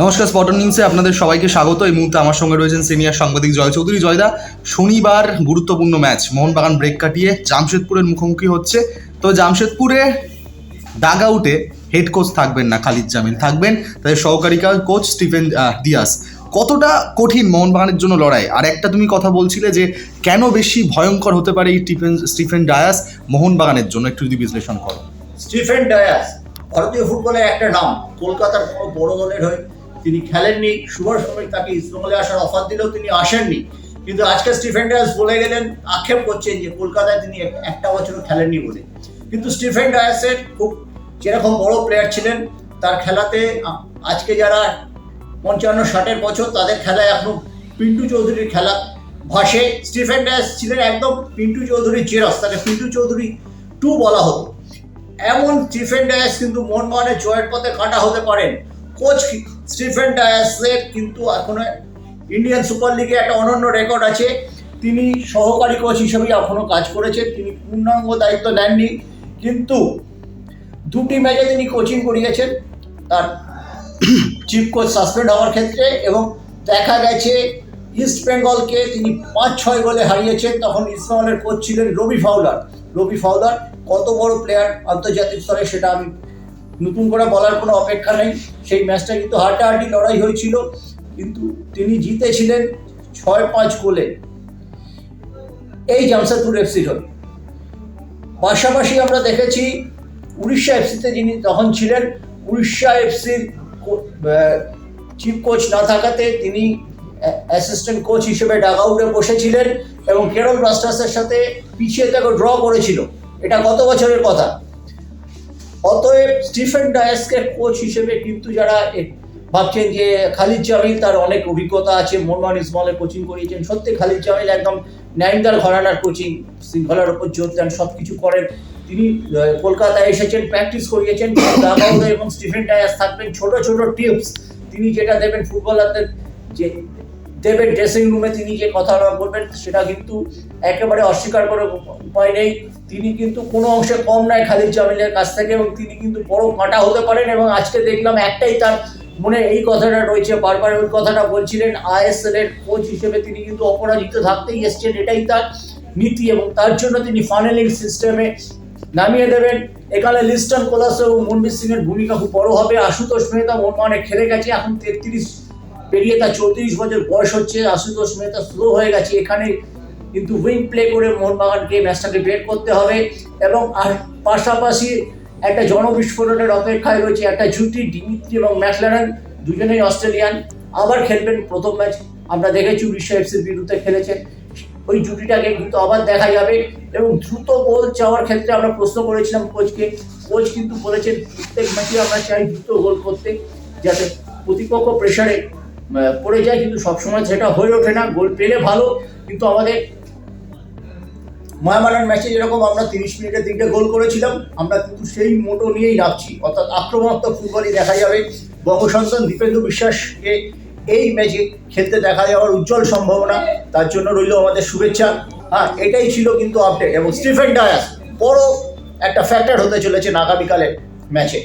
নমস্কার স্পটন নিউজে আপনাদের সবাইকে স্বাগত। এই মুহূর্তে আমার সঙ্গে রয়েছেন সিনিয়র সাংবাদিক জয় চৌধুরী। জয়দা, শনিবার গুরুত্বপূর্ণ ম্যাচ মোহনবাগান ব্রেক কাটিয়ে জামশেদপুরের মুখোমুখি হচ্ছে। তো জামশেদপুরে ডাগ আউটে হেড কোচ থাকবেন না, খালিদ জামিল থাকবেন। তাদের সহকারী কোচ স্টিফেন ডিয়াস কতটা কঠিন মোহনবাগানের জন্য লড়াই? আর একটা তুমি কথা বলছিলে যে কেন বেশি ভয়ঙ্কর হতে পারে এই স্টিফেন স্টিফেন ডায়াস মোহনবাগানের জন্য? একটু যদি বিশ্লেষণ করো। স্টিফেন ডায়াস ভারতীয় ফুটবলের একটা নাম, কলকাতার কোনো বড় দলের হয়ে তিনি খেলেননি শুভার সময় তাকে ইস্টবেঙ্গলে আসার অফার দিলেও তিনি আসেননি। কিন্তু আজকে স্টিফেন ডায়াস বলে গেলেন, আক্ষেপ করছেন যে কলকাতায় তিনি একটা বছরও খেলেননি বলে। কিন্তু স্টিফেন ডায়াসের খুব যেরকম বড় প্লেয়ার ছিলেন, তার খেলাতে আজকে যারা পঞ্চান্ন, ষাটের বছর, তাদের খেলায় এখনও পিন্টু চৌধুরীর খেলা ভাসে। স্টিফেন ডায়াস ছিলেন একদম পিন্টু চৌধুরীর জেরস তাকে পিন্টু চৌধুরী টু বলা হতো। এমন স্টিফেন ডায়াস কিন্তু মোহনবাগানের জয়ের পথে কাটা হতে পারেন। কোচ স্টিফেন ডায়াসের কিন্তু এখনও ইন্ডিয়ান সুপার লিগে একটা অনন্য রেকর্ড আছে। তিনি সহকারী কোচ হিসেবেই এখনও কাজ করেছেন। তিনি পূর্ণাঙ্গ দায়িত্ব নেননি কিন্তু দুটি ম্যাচে তিনি কোচিং করিয়েছেন। তার চিফ কোচ সাসপেন্ড হওয়ার ক্ষেত্রে এবং দেখা গেছে ইস্ট বেঙ্গলকে তিনি পাঁচ ছয় গোলে হারিয়েছেন। তখন ইস্ট বেঙ্গলের কোচ ছিলেন রবি ফাউলার। রবি ফাউলার কত বড় প্লেয়ার আন্তর্জাতিক স্তরে সেটা আমি নতুন করে বলার কোনো অপেক্ষা নেই। সেই ম্যাচটা কিন্তু হাড্ডাহাড্ডি লড়াই হয়েছিল, কিন্তু তিনি জিতেছিলেন ছয় পাঁচ গোলে। এই জামশেদপুর এফসির হয়ে পাশাপাশি আমরা দেখেছি উড়িষ্যা এফসিতে যিনি তখন ছিলেন, উড়িষ্যা এফসির চিফ কোচ না থাকাতে তিনি অ্যাসিস্ট্যান্ট কোচ হিসেবে ডাগ আউটে বসেছিলেন এবং কেরল ব্লাস্টার্সের সাথে পিছিয়ে তাকে ড্র করেছিল। এটা গত বছরের কথা? অতএব স্টিফেন ডায়াসকে কোচ হিসেবে কিন্তু যারা ভাবছেন যে খালিদ জামিল তার অনেক অভিজ্ঞতা আছে, মোহনবাগান ইসমালে কোচিং করিয়েছেন, সত্যি খালিদ জামিল একদম ন্যাইন্দার ঘরানার কোচিং শৃঙ্খলার উপর জোর দেন সব কিছু করেন। তিনি কলকাতায় এসেছেন প্র্যাকটিস করিয়েছেন এবং স্টিফেন ডায়াস থাকবেন, ছোট ছোট টিপস তিনি যেটা দেবেন ফুটবলারদের যে দেবেন ড্রেসিং রুমে তিনি যে কথাটা বলবেন সেটা কিন্তু একেবারে অস্বীকার করার উপায় নেই। তিনি কিন্তু কোনো অংশে কম নয় খালিদ জামিলের কাছ থেকে এবং তিনি কিন্তু বড় কাঁটা হতে পারেন এবং আজকে দেখলাম একটাই তার মনে এই কথাটা রয়েছে, বারবার ওই কথাটা বলছিলেন আইএসএল এর কোচ হিসেবে তিনি কিন্তু অপরাজিত থাকতেই এসছেন, এটাই তার নীতি এবং তার জন্য তিনি ফানেলিং সিস্টেমে নামিয়ে দেবেন। এখানে লিস্টন কোলাস এবং মনবীর সিং এর ভূমিকা খুব বড় হবে। আশুতোষ মেহতা মোহনবাগানে খেলে গেছে, এখন তেত্রিশ পেরিয়ে তার চৌত্রিশ বছর বয়স হচ্ছে, আশুতোষ মেহতা স্লো হয়ে গেছে এখানে। কিন্তু উইং প্লে করে মোহনবাগানকে ম্যাচটাকে বের করতে হবে এবং আর পাশাপাশি একটা জনবিস্ফোরণের অপেক্ষায় রয়েছে একটা জুটি, ডিমিত্রি এবং ম্যাকলারেন, দুজনেই অস্ট্রেলিয়ান। আবার খেলবেন প্রথম ম্যাচ আমরা দেখেছি উড়িষ্যা এফসির বিরুদ্ধে খেলেছেন। ওই জুটিটাকে কিন্তু আবার দেখা যাবে এবং দ্রুত গোল চাওয়ার ক্ষেত্রে আমরা প্রশ্ন করেছিলাম কোচকে কোচ কিন্তু বলেছেন, প্রত্যেক ম্যাচে আমরা চাই দ্রুত গোল করতে, যাতে প্রতিপক্ষ প্রেশারে পড়ে যায়, কিন্তু সবসময় সেটা হয়ে ওঠে না। গোল পেলে ভালো, কিন্তু আমাদের মহামারান ম্যাচে যেরকম আমরা তিরিশ মিনিটে তিনটে গোল করেছিলাম, আমরা কিন্তু সেই মোটো নিয়েই নামছি। অর্থাৎ আক্রমণাত্মক ফুটবলই দেখা যাবে। বঙ্গসন্তান দীপেন্দু বিশ্বাসকে এই ম্যাচে খেলতে দেখা যাওয়ার উজ্জ্বল সম্ভাবনা, তার জন্য রইল আমাদের শুভেচ্ছা। হ্যাঁ এটাই ছিল কিন্তু আপডেট এবং স্টিফেন ডায়াস বড় একটা ফ্যাক্টর হতে চলেছে আগামীকালের ম্যাচে।